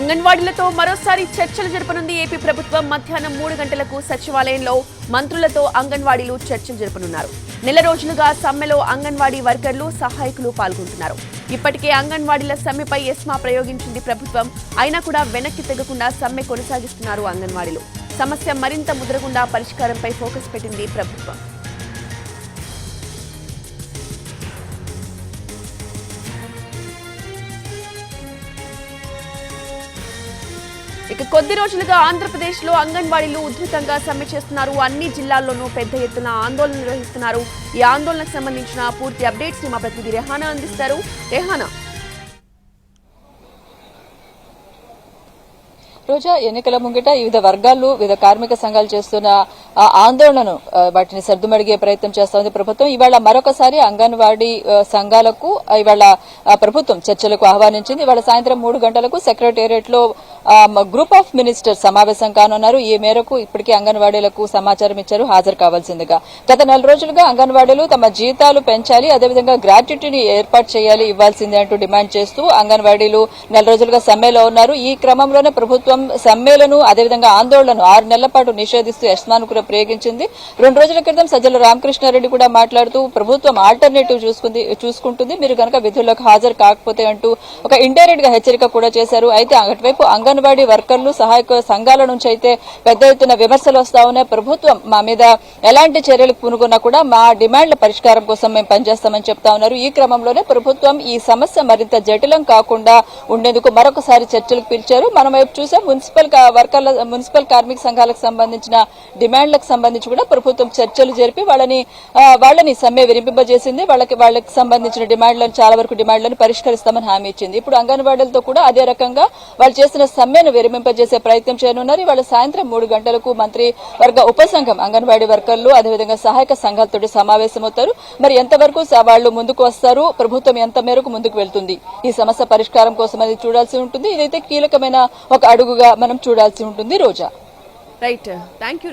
అంగన్వాడీలతో మరోసారి చర్చలు జరపనుంది ఏపీ ప్రభుత్వం. మధ్యాహ్నం మూడు గంటలకు సచివాలయంలో మంత్రులతో అంగన్వాడీలు చర్చలు జరపనున్నారు. నెల రోజులుగా సమ్మెలో అంగన్వాడీ వర్కర్లు సహాయకులు పాల్గొంటున్నారు. ఇప్పటికే అంగన్వాడీల సమ్మెపై ఎస్మా ప్రయోగించింది ప్రభుత్వం. అయినా కూడా వెనక్కి తెగకుండా సమ్మె కొనసాగిస్తున్నారు అంగన్వాడీలు. సమస్య మరింత ముదరకుండా పరిష్కారంపై ఫోకస్ పెట్టింది ప్రభుత్వం. ఇక కొద్ది రోజులుగా ఆంధ్రప్రదేశ్లో అంగన్వాడీలు ఉధృతంగా సమ్మె చేస్తున్నారు. అన్ని జిల్లాల్లోనూ పెద్ద ఎత్తున ఆందోళన నిర్వహిస్తున్నారు. ఈ ఆందోళనకు సంబంధించిన పూర్తి అప్డేట్స్ మా ప్రతినిధి రెహానా అందిస్తారు. రెహానా. రోజా ఎన్నికల ముంగిట వివిధ వర్గాలు వివిధ కార్మిక సంఘాలు చేస్తున్న ఆందోళనను వాటిని సర్దుమడిగే ప్రయత్నం చేస్తోంది ప్రభుత్వం ఇవాళ మరొకసారి అంగన్వాడీ సంఘాలకు ఇవాళ ప్రభుత్వం చర్చలకు ఆహ్వానించింది. ఇవాళ సాయంత్రం మూడు గంటలకు సెక్రటేరియట్లో గ్రూప్ ఆఫ్ మినిస్టర్స్ సమావేశం కానున్నారు. ఈ మేరకు ఇప్పటికే అంగన్వాడీలకు సమాచారం ఇచ్చారు. హాజరు కావాల్సిందిగా. గత నెల రోజులుగా అంగన్వాడీలు తమ జీతాలు పెంచాలి అదేవిధంగా గ్రాట్యుటీని ఏర్పాటు చేయాలి ఇవ్వాల్సిందే అంటూ డిమాండ్ చేస్తూ అంగన్వాడీలు నెల రోజులుగా సమ్మెలో ఉన్నారు. ఈ క్రమంలోనే ప్రభుత్వం సమ్మెలను అదేవిధంగా ఆందోళనను ఆరు నెలల పాటు నిషేధిస్తూ ఎస్మాను కూడా ప్రయోగించింది. రెండు రోజుల క్రితం సజ్జల రామకృష్ణారెడ్డి కూడా మాట్లాడుతూ ప్రభుత్వం ఆల్టర్నేటివ్ చూసుకుంది చూసుకుంటుంది. మీరు కనుక విధుల్లోకి హాజరు కాకపోతే అంటూ ఒక ఇండైరెక్ట్గా హెచ్చరిక కూడా చేశారు. అయితే అటువైపు అంగన్వాడీ వర్కర్లు సహాయక సంఘాల నుంచి అయితే పెద్ద ఎత్తున విమర్శలు వస్తా ఉన్నాయి. ప్రభుత్వం మా మీద ఎలాంటి చర్యలు పూనుకున్నా కూడా మా డిమాండ్ల పరిష్కారం కోసం మేము పనిచేస్తామని చెప్తా ఉన్నారు. ఈ క్రమంలోనే ప్రభుత్వం ఈ సమస్య మరింత జటిలం కాకుండా ఉండేందుకు మరొకసారి చర్చలకు పిలిచారు. మనం వైపు చూసాం మున్సిపల్ వర్కర్ల మున్సిపల్ కార్మిక సంఘాలకు సంబంధించిన డిమాండ్ డిమాండ్లకు సంబంధించి కూడా ప్రభుత్వం చర్చలు జరిపి వాళ్ళని వాళ్ళని సమ్మె వినిపింపజేసింది వాళ్ళకి వాళ్ళకి సంబంధించిన డిమాండ్లను చాలా వరకు డిమాండ్లను పరిష్కరిస్తామని హామీ ఇచ్చింది. ఇప్పుడు అంగన్వాడీలతో కూడా అదే రకంగా వాళ్ళు చేసిన సమ్మెను విరమింపజేసే ప్రయత్నం చేయనున్నారు. ఇవాళ సాయంత్రం మూడు గంటలకు మంత్రి వర్గ ఉపసంఘం అంగన్వాడీ వర్కర్లు అదేవిధంగా సహాయక సంఘాలతో సమావేశమవుతారు. మరి ఎంతవరకు వాళ్ళు ముందుకు వస్తారు? ప్రభుత్వం ఎంత మేరకు ముందుకు వెళ్తుంది? ఈ సమస్య పరిష్కారం కోసం అది చూడాల్సి ఉంటుంది. ఇదైతే కీలకమైన ఒక అడుగుగా మనం చూడాల్సి ఉంటుంది. రోజా. రైట్. Thank you